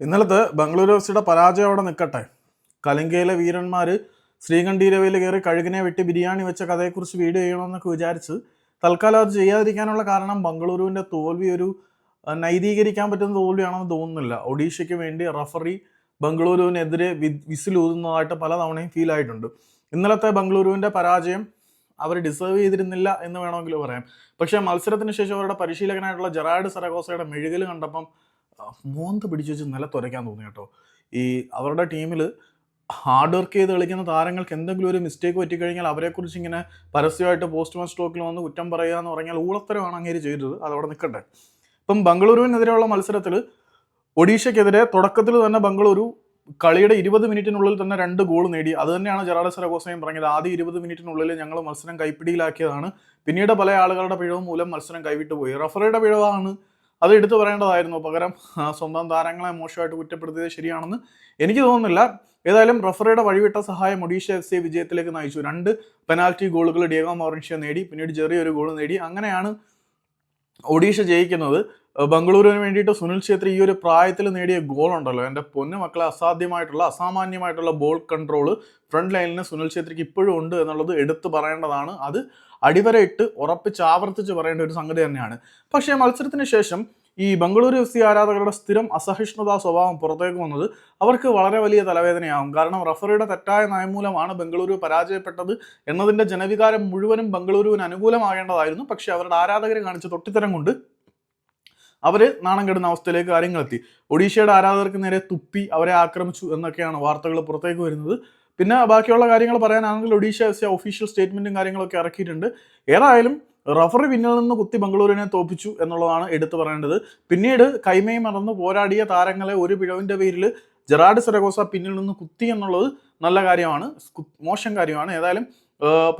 ഇന്നലത്തെ ബംഗളൂരു എഫ് സിയുടെ പരാജയം അവിടെ നിൽക്കട്ടെ. കലങ്കയിലെ വീരന്മാർ ശ്രീകണ്ഠീരവയിൽ കയറി കഴുകിനെ വെട്ടി ബിരിയാണി വെച്ച കഥയെക്കുറിച്ച് വീഡിയോ ചെയ്യണമെന്നൊക്കെ വിചാരിച്ച് തൽക്കാലം അത് ചെയ്യാതിരിക്കാനുള്ള കാരണം ബംഗളൂരുവിന്റെ തോൽവി ഒരു നൈതീകരിക്കാൻ പറ്റുന്ന തോൽവിയാണെന്ന് തോന്നുന്നില്ല. ഒഡീഷയ്ക്ക് വേണ്ടി റഫറി ബംഗളൂരുവിനെതിരെ വിസിലൂതുന്നതായിട്ട് പലതവണയും ഫീൽ ആയിട്ടുണ്ട്. ഇന്നലത്തെ ബംഗളൂരുവിന്റെ പരാജയം അവർ ഡിസേർവ് ചെയ്തിരുന്നില്ല എന്ന് വേണമെങ്കിൽ പറയാം. പക്ഷേ മത്സരത്തിന് ശേഷം അവരുടെ പരിശീലകനായിട്ടുള്ള ജെറാഡ് സരഗോസയുടെ മെഴുകൽ കണ്ടപ്പം മോന്ത് പിടിച്ചു വെച്ച് നിലത്തുരയ്ക്കാൻ തോന്നി കേട്ടോ. ഈ അവരുടെ ടീമിൽ ഹാർഡ് വർക്ക് ചെയ്ത് കളിക്കുന്ന താരങ്ങൾക്ക് എന്തെങ്കിലും ഒരു മിസ്റ്റേക്ക് പറ്റിക്കഴിഞ്ഞാൽ അവരെക്കുറിച്ച് ഇങ്ങനെ പരസ്യമായിട്ട് പോസ്റ്റ് മാൻ സ്റ്റോക്കിൽ വന്ന് കുറ്റം പറയുക എന്ന് പറഞ്ഞാൽ ഊളത്തരമാണ് അങ്ങേര് ചെയ്തത്. അതവിടെ നിൽക്കട്ടെ ഇപ്പം ബംഗളൂരുവിനെതിരെയുള്ള മത്സരത്തിൽ ഒഡീഷയ്ക്കെതിരെ തുടക്കത്തിൽ തന്നെ ബംഗളൂരു കളിയുടെ ഇരുപത് മിനിറ്റിനുള്ളിൽ തന്നെ രണ്ട് ഗോൾ നേടി. അത് തന്നെയാണ് ജെറാഡ് സരഗോസയും പറഞ്ഞത്. ആദ്യ ഇരുപത് മിനിറ്റിനുള്ളിൽ ഞങ്ങൾ മത്സരം കൈപ്പിടിയിലാക്കിയതാണ്. പിന്നീട് പല ആളുകളുടെ പിഴവ് മൂലം മത്സരം കൈവിട്ടു പോയി റഫറിയുടെ പിഴവാണ് അത് എടുത്തു പറയേണ്ടതായിരുന്നു. പകരം സ്വന്തം താരങ്ങളെ മോശമായിട്ട് കുറ്റപ്പെടുത്തിയത് ശരിയാണെന്ന് എനിക്ക് തോന്നുന്നില്ല. ഏതായാലും റഫറിയുടെ വഴിവിട്ട സഹായം ഒഡീഷ എഫ് സി വിജയത്തിലേക്ക് നയിച്ചു. രണ്ട് പെനാൽറ്റി ഗോളുകൾ ഡിയോഗോ മോറൻഷ്യ നേടി പിന്നീട് ചെറിയൊരു ഗോൾ നേടി. അങ്ങനെയാണ് ഒഡീഷ ജയിക്കുന്നത് ബംഗളൂരുവിന് വേണ്ടിയിട്ട് സുനിൽ ഛേത്രി ഈ ഒരു പ്രായത്തിൽ നേടിയ ഗോൾ ഉണ്ടല്ലോ. എന്റെ പൊന്നു മക്കളെ അസാധ്യമായിട്ടുള്ള അസാമാന്യമായിട്ടുള്ള ബോൾ കൺട്രോൾ ഫ്രണ്ട് ലൈനിന് സുനിൽ ഛേത്രിക്ക് ഇപ്പോഴും ഉണ്ട് എന്നുള്ളത് എടുത്തു പറയേണ്ടതാണ്. അത് അടിവരയിട്ട് ഉറപ്പിച്ച് ആവർത്തിച്ച് പറയേണ്ട ഒരു സംഗതി തന്നെയാണ്. പക്ഷേ മത്സരത്തിന് ശേഷം ഈ ബംഗളൂരു എഫ് സി ആരാധകരുടെ സ്ഥിരം അസഹിഷ്ണുതാ സ്വഭാവം പുറത്തേക്ക് വന്നത് അവർക്ക് വളരെ വലിയ തലവേദനയാവും. കാരണം റഫറിയുടെ തെറ്റായ നയം മൂലമാണ് ബംഗളൂരു പരാജയപ്പെട്ടത് എന്നതിന്റെ ജനവികാരം മുഴുവനും ബംഗളൂരുവിന് അനുകൂലമാകേണ്ടതായിരുന്നു. പക്ഷേ അവരുടെ ആരാധകരെ കാണിച്ച തൊട്ടിത്തരം കൊണ്ട് അവർ നാണം കെടുന്ന അവസ്ഥയിലേക്ക് കാര്യങ്ങളെത്തി. ഒഡീഷയുടെ ആരാധകർക്ക് നേരെ തുപ്പി അവരെ ആക്രമിച്ചു എന്നൊക്കെയാണ് വാർത്തകൾ പുറത്തേക്ക് വരുന്നത്. പിന്നെ ബാക്കിയുള്ള കാര്യങ്ങൾ പറയാനാണെങ്കിൽ ഒഡീഷ എഫ് സി ഒഫീഷ്യൽ സ്റ്റേറ്റ്മെന്റും കാര്യങ്ങളൊക്കെ ഇറക്കിയിട്ടുണ്ട്. ഏതായാലും റഫറി പിന്നിൽ നിന്ന് കുത്തി ബംഗളൂരുവിനെ തോപ്പിച്ചു എന്നുള്ളതാണ് എടുത്തു പറയേണ്ടത്. പിന്നീട് കൈമയും മറന്ന് പോരാടിയ താരങ്ങളെ ഒരു പിഴവിന്റെ പേരിൽ ജെറാഡ് സെറഗോസ പിന്നിൽ നിന്ന് കുത്തി എന്നുള്ളത് നല്ല കാര്യമാണ്. മോശം കാര്യമാണ്. ഏതായാലും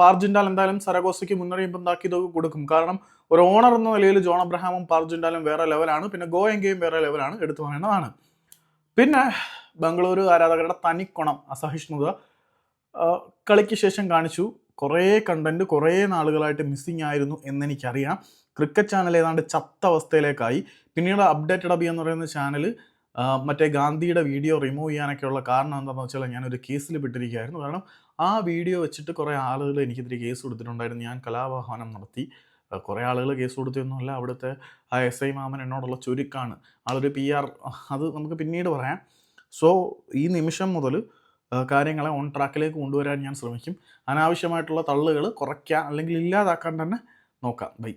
പാർജിൻഡാൽ എന്തായാലും സരഗോസയ്ക്ക് മുന്നറിയിപ്പ് എന്താക്കിയതൊക്കെ കൊടുക്കും. കാരണം ഒരു ഓണർ എന്ന നിലയിൽ ജോൺ അബ്രഹാമും പാർജിൻഡാലും വേറെ ലെവലാണ് പിന്നെ ഗോയങ്കയും വേറെ ലെവലാണ് എടുത്തു പറയേണ്ടതാണ്. പിന്നെ ബംഗളൂരു ആരാധകരുടെ തനിക്കുണം അസഹിഷ്ണുത കളിക്ക് ശേഷം കാണിച്ചു. കുറേ കണ്ടന്റ് കുറേ നാളുകളായിട്ട് മിസ്സിങ് ആയിരുന്നു എന്നെനിക്കറിയാം. ക്രിക്കറ്റ് ചാനൽ ഏതാണ്ട് ചത്ത അവസ്ഥയിലേക്കായി. പിന്നീട് അപ്ഡേറ്റഡ് അബി എന്ന് പറയുന്ന ചാനൽ മറ്റേ ഗാന്ധിയുടെ വീഡിയോ റിമൂവ് ചെയ്യാനൊക്കെയുള്ള കാരണം എന്താണെന്ന് വെച്ചാൽ ഞാനൊരു കേസിൽ പെട്ടിരിക്കുകയായിരുന്നു. കാരണം ആ വീഡിയോ വെച്ചിട്ട് കുറേ ആളുകൾ എനിക്കെതിരെ കേസ് കൊടുത്തിട്ടുണ്ടായിരുന്നു. ഞാൻ കലാവാഹനം നടത്തി. കുറേ ആളുകൾ കേസ് കൊടുത്തൊന്നുമല്ല അവിടുത്തെ ആ എസ് ഐ മാമൻ എന്നോടുള്ള ചുരുക്കാണ്. ആളൊരു പി ആർ അത് നമുക്ക് പിന്നീട് പറയാം. സോ ഈ നിമിഷം മുതൽ കാര്യങ്ങളെ ഓൺ ട്രാക്കിലേക്ക് കൊണ്ടുവരാൻ ഞാൻ ശ്രമിക്കും. അനാവശ്യമായിട്ടുള്ള തള്ളുകൾ കുറയ്ക്കാൻ അല്ലെങ്കിൽ ഇല്ലാതാക്കാൻ തന്നെ നോക്കാം. ബൈ